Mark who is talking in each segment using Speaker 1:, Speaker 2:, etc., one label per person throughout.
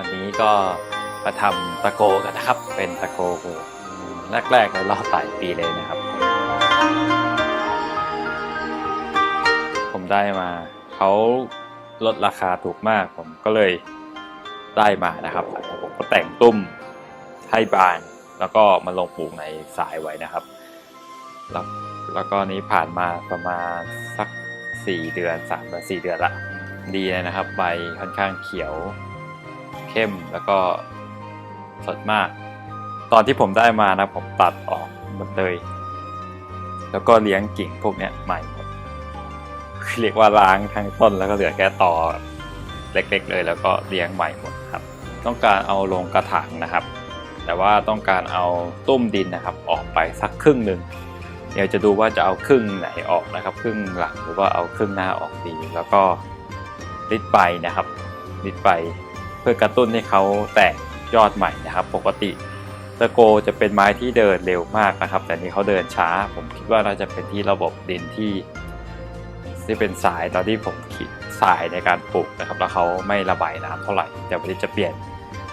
Speaker 1: วันนี้ก็มาทำตะโกกันนะครับ เป็นตะโกแรกๆในรอบหลายปีเลยนะครับ ผมได้มาเขาลดราคาถูกมาก ผมก็เลยได้มานะครับ ผมก็แต่งตุ้มให้บาน แล้วก็มาลงปลูกในสายไว้นะครับ แล้วแล้วก็นี้ผ่านมาประมาณสักสี่เดือนสามเดือสี่เดือนละ ดีเลยนะครับ ใบค่อนข้างเขียว เข้มแล้วก็สดมาก ตอนที่ผมได้มานะผมตัดออกหมดเลย แล้วก็เลี้ยงกิ่งพวกเนี้ยใหม่หมดเรียกว่าล้างทั้งต้นแล้วก็เหลือแค่ตอเล็กๆเลย แล้วก็เลี้ยงใหม่หมดครับ ต้องการเอาลงกระถางนะครับ แต่ว่าต้องการเอาตุ้มดินนะครับ ออกไปสักครึ่งหนึ่งเดี๋ยวจะดูว่าจะเอาครึ่งไหนออกนะครับ ครึ่งหลังหรือว่าเอาครึ่งหน้าออกดี แล้วก็ริดใบนะครับริดใบ เพื่อกระตุ้นให้เขาแตกยอดใหม่นะครับ ปกติตะโกจะเป็นไม้ที่เดินเร็วมากนะครับ แต่นี้เขาเดินช้า ผมคิดว่าน่าจะเป็นที่ระบบดินที่ ที่เป็นสายตอนที่ผมคิดสายในการปลูกนะครับ แล้วเขาไม่ระบายน้ำเท่าไหร่เดี๋ยววันนี้จะเปลี่ยน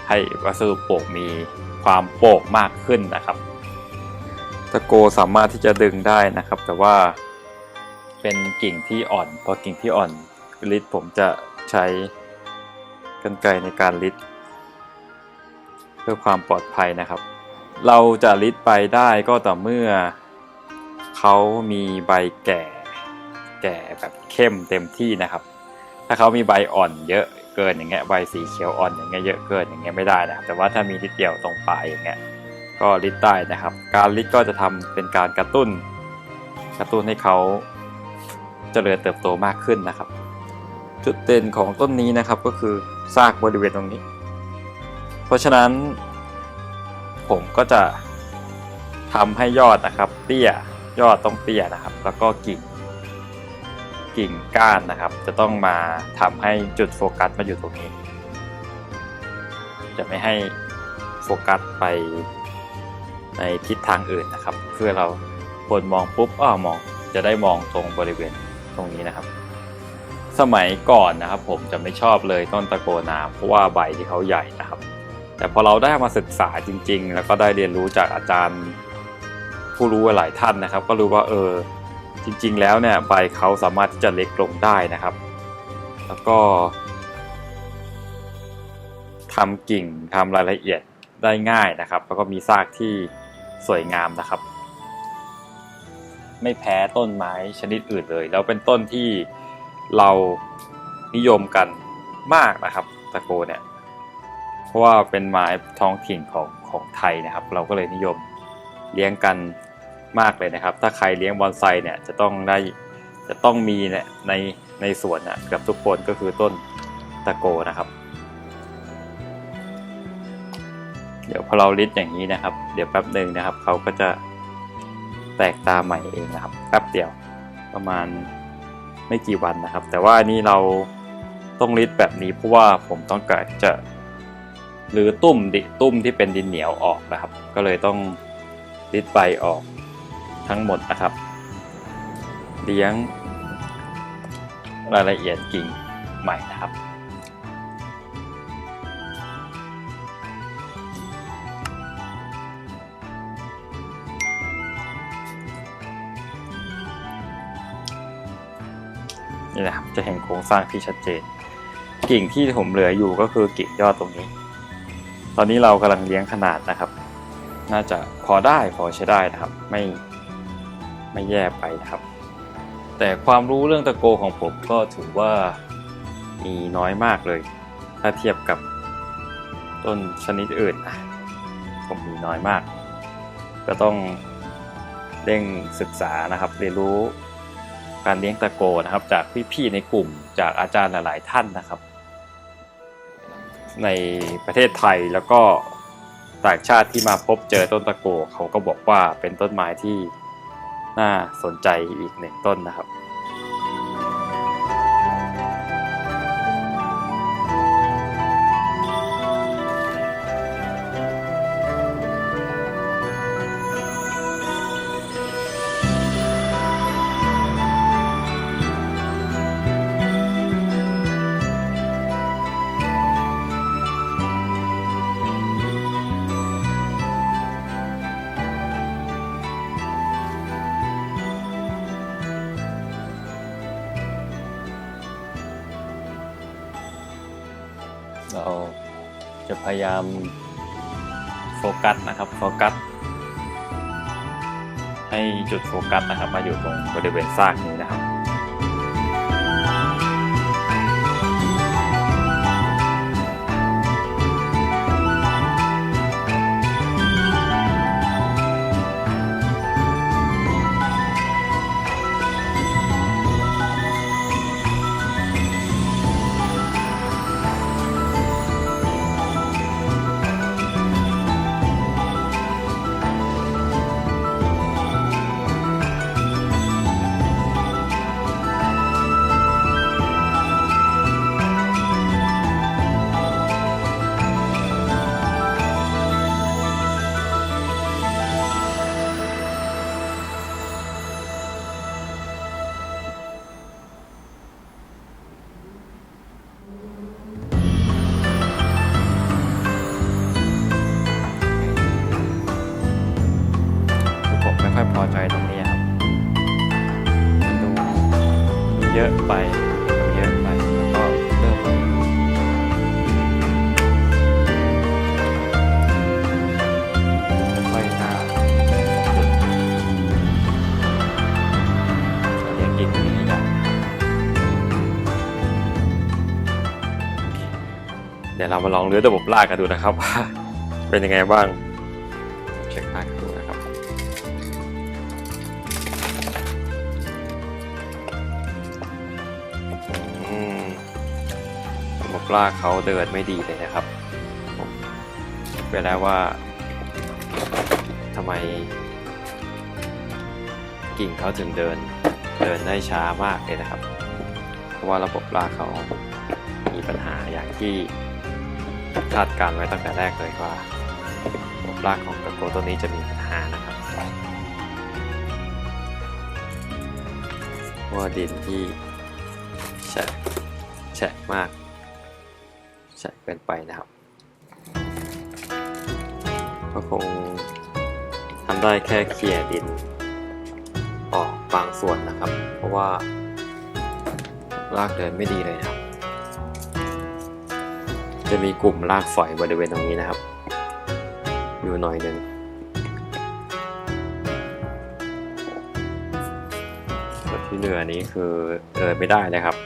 Speaker 1: ให้วัสดุปลูกมีความโปร่งมากขึ้นนะครับตะโกสามารถที่จะดึงได้นะครับ แต่ว่าเป็นกิ่งที่อ่อนพอกิ่งที่อ่อนลิดผมจะใช้ กรรไกในการลิดเพื่อความปลอดภัยนะครับ เราจะลิดไปได้ก็ต่อเมื่อเขามีใบแก่ แก่แบบเข้มเต็มที่นะครับ ถ้าเขามีใบอ่อนเยอะเกินอย่างเงี้ยใบสีเขียวอ่อนอย่างเงี้ยเยอะเกินอย่างเงี้ยไม่ได้นะครับแต่ว่าถ้ามีนิดเดียวตรงปลายอย่างเงี้ยก็ลิดได้นะครับ การลิดก็จะทำเป็นการกระตุ้น กระตุ้นให้เขาเจริญเติบโตมากขึ้นนะครับ จุดเด่นของต้นนี้นะครับก็คือ ซากบริเวณตรงนี้ เพราะฉะนั้น ผมก็จะทำให้ยอดนะครับ เตี้ยยอดต้องเตี้ยนะครับ แล้วก็กิ่งกิ่งก้านนะครับ จะต้องมาทำให้จุดโฟกัสมาอยู่ตรงนี้ จะไม่ให้โฟกัสไปในทิศทางอื่นนะครับ เพื่อเราคนมองปุ๊บอ้อมองจะได้มองตรงบริเวณตรงนี้นะครับ สมัยก่อนนะครับ ผมจะไม่ชอบเลยต้นตะโกนาเพราะว่าใบที่เขาใหญ่นะครับ แต่พอเราได้มาศึกษาจริง ๆ แล้วก็ได้เรียนรู้จากอาจารย์ผู้รู้หลายท่านนะครับ ก็รู้ว่าเออจริง ๆ แล้วเนี่ยใบเขาสามารถที่จะเล็กลงได้นะครับ แล้วก็ทำกิ่งทำรายละเอียดได้ง่ายนะครับ แล้วก็มีซากที่สวยงามนะครับ ไม่แพ้ต้นไม้ชนิดอื่นเลย แล้วเป็นต้นที่ เรานิยมกันมากนะครับตะโกเนี่ยเพราะว่าเป็นไม้ท้องถิ่นของของไทยนะครับ เราก็เลยนิยมเลี้ยงกันมากเลยนะครับ ถ้าใครเลี้ยงบอนไซเนี่ยจะต้องได้จะต้องมีเนี่ยในในสวนนะเกือบทุกคนก็คือต้นตะโกนะครับ เดี๋ยวพอเราลิดอย่างนี้นะครับ เดี๋ยวแป๊บหนึ่งนะครับเขาก็จะแตกตาใหม่เองนะครับแป๊บเดียวประมาณ ไม่กี่วันนะครับ แต่ว่านี่เราต้องลิดแบบนี้เพราะว่าผมต้องการจะหรือตุ้มดิตุ้มที่เป็นดินเหนียวออกนะครับ ก็เลยต้องลิดใบออกทั้งหมดนะครับ เลี้ยงรายละเอียดกิ่งใหม่นะครับ นี่นะครับจะเห็นโครงสร้างที่ชัดเจน กิ่งที่ผมเหลืออยู่ก็คือกิ่งยอดตรงนี้ ตอนนี้เรากำลังเลี้ยงขนาดนะครับ น่าจะพอได้พอใช้ได้นะครับ ไม่ไม่แย่ไปนะครับ แต่ความรู้เรื่องตะโกของผมก็ถือว่ามีน้อยมากเลย ถ้าเทียบกับต้นชนิดอื่นนะผมมีน้อยมาก ก็ต้องเร่งศึกษานะครับ เรียนรู้ การเลี้ยงตะโกนะครับ จากพี่ๆในกลุ่มจากอาจารย์หลาย ๆ ท่านนะครับ ในประเทศไทยแล้วก็ต่างชาติที่มาพบเจอต้นตะโกเขาก็บอกว่าเป็นต้นไม้ที่น่าสนใจอีกหนึ่งต้นนะครับ เราจะพยายามโฟกัสนะครับโฟกัสให้จุดโฟกัสนะครับ มาอยู่ตรงบริเวณซากนี้นะครับ เยอะไปดูเยอะไปแล้วก็เริ่มไม่ค่อยน่าสมดุลเราเรียกกินตรงนี้ได้เดี๋ยวเรามาลองเลื้อยระบบลากกันดูนะครับว่าเป็นยังไงบ้าง ลากเขาเดินไม่ดีเลยนะครับผมไปแล้วว่าทำไม กิ่งเขาถึงเดินเดินได้ช้ามากเลยนะครับ เพราะว่าระบบลากเขามีปัญหาอย่างที่คาดการไว้ตั้งแต่แรกเลยว่าระบบลากของตะโกตัวนี้จะมีปัญหานะครับเพราะว่าดินที่แฉะแฉะมาก แฉะเกินไปนะครับ ก็คงทำได้แค่เคลียร์ดินออกบางส่วนนะครับ เพราะว่าลากเดินไม่ดีเลยนะครับ จะมีกลุ่มลากฝอยบริเวณตรงนี้นะครับ อยู่หน่อยหนึ่งส่วนที่เหนือนี้คือเดินไม่ได้เลยครับ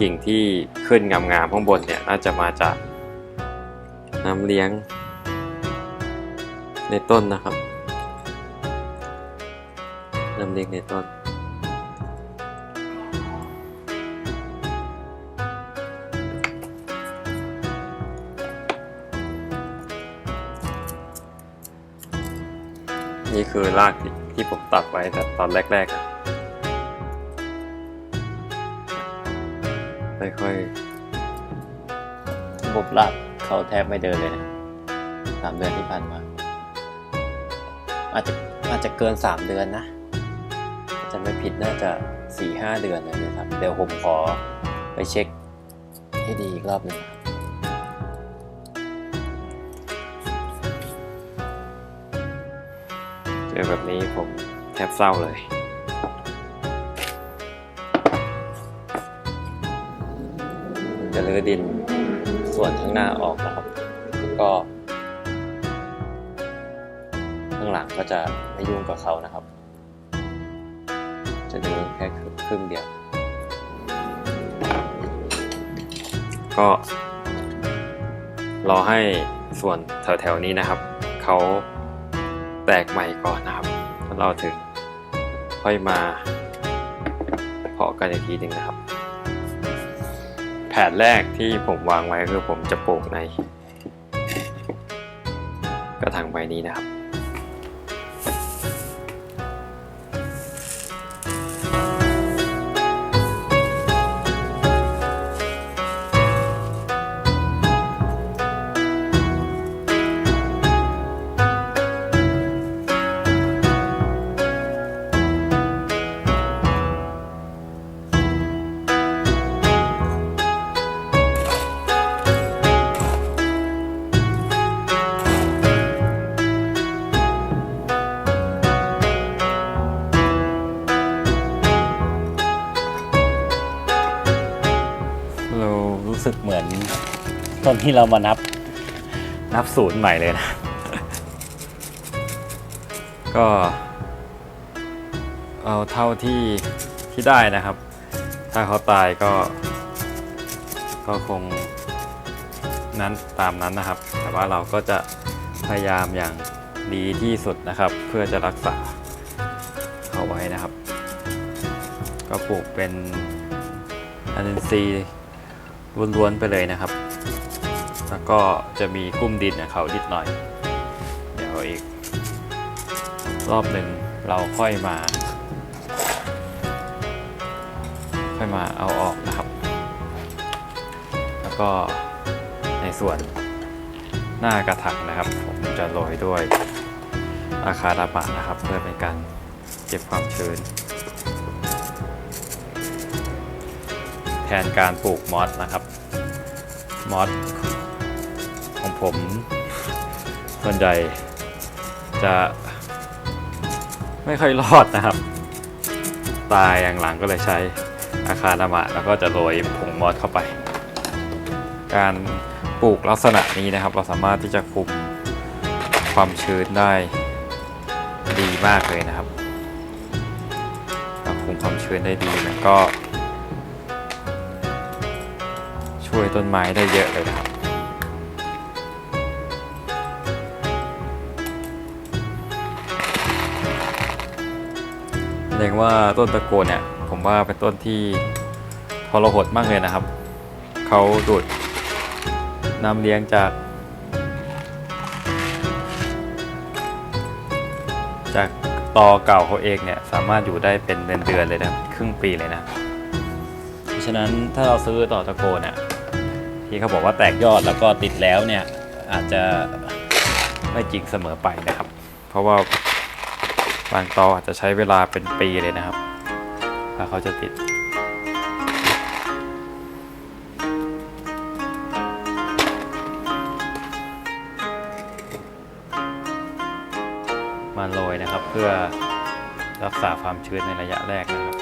Speaker 1: กิ่งที่ขึ้นงามๆข้างบนเนี่ยน่าจะมาจากน้ำเลี้ยง ในต้นนะครับน้ำเลี้ยงในต้น นี่คือรากที่ที่ผมตัดไว้แต่ตอนแรกๆ ระบบรากเขาแทบไม่เดินเลยนะสามเดือนที่ผ่านมา อาจจะอาจจะเกินสามเดือนนะจะไม่ผิดน่าจะสี่ห้าเดือนเลยนะครับ เดี๋ยวผมขอไปเช็คให้ดีอีกรอบหนึงเจอแบบนี้ผมแทบเศร้าเลย จะเลือดินส่วนข้างหน้าออกนะครับแล้วก็ข้างหลังก็จะไม่ยุ่งกับเขานะครับ จะเลือแค่ครึ่งเดียว ก็รอให้ส่วนแถวๆนี้นะครับ เขาแตกใหม่ก่อนนะครับแล้วเราถึงค่อยมาเพาะกันอีกทีหนึ่งนะครับ ผนแรกที่ผมวางไว้คือผมจะปลูกใน กระถางใบนี้นะครับ
Speaker 2: นที่เรามานับนับศูนย์ใหม่เลยนะ
Speaker 1: ก็เอาเท่าที่ที่ได้นะครับ ถ้าเขาตายก็ ก็คงนั้นตามนั้นนะครับ แต่ว่าเราก็จะพยายามอย่างดีที่สุดนะครับ เพื่อจะรักษาเขาไว้นะครับ ก็ปลูกเป็นอันซีล้วนๆไปเลยนะครับ แล้วก็จะมีคุ้มดินเขาดิดหน่อย เดี๋ยวอีก รอบหนึ่งเราค่อยมา ค่อยมาเอาออกนะครับ แล้วก็ในส่วนหน้ากระถางนะครับ ผมจะโรยด้วยอาคาราบะนะครับ เพื่อเป็นการเก็บความชื้น แทนการปลูกมอสนะครับมอส ของผมส่วนใหญ่จะไม่ค่อยรอดนะครับ ตายอย่างหลังก็เลยใช้อาคารามะแล้วก็จะโรยผงมอสเข้าไป การปลูกลักษณะนี้นะครับ เราสามารถที่จะคุมความชื้นได้ดีมากเลยนะครับเราคุมความชื้นได้ดีมันก็ ช่วยต้นไม้ได้เยอะเลยนะครับ เรียกว่าต้นตะโกนเนี่ย ผมว่าเป็นต้นที่ทรหดมากเลยนะครับ เขาดูดน้ำเลี้ยงจาก จากตอเก่าเขาเองเนี่ย สามารถอยู่ได้เป็นเดือนๆเลยนะครับครึ่งปีเลยนะ เพราะฉะนั้นถ้าเราซื้อต่อตะโกนเนี่ยที่เขาบอกว่าแตกยอดแล้วก็ติดแล้วเนี่ย อาจจะไม่จริงเสมอไปนะครับ เพราะว่า บางตออาจจะใช้เวลาเป็นปีเลยนะครับถ้าเขาจะติดมาโรยนะครับเพื่อรักษาความชื้นในระยะแรกนะครับ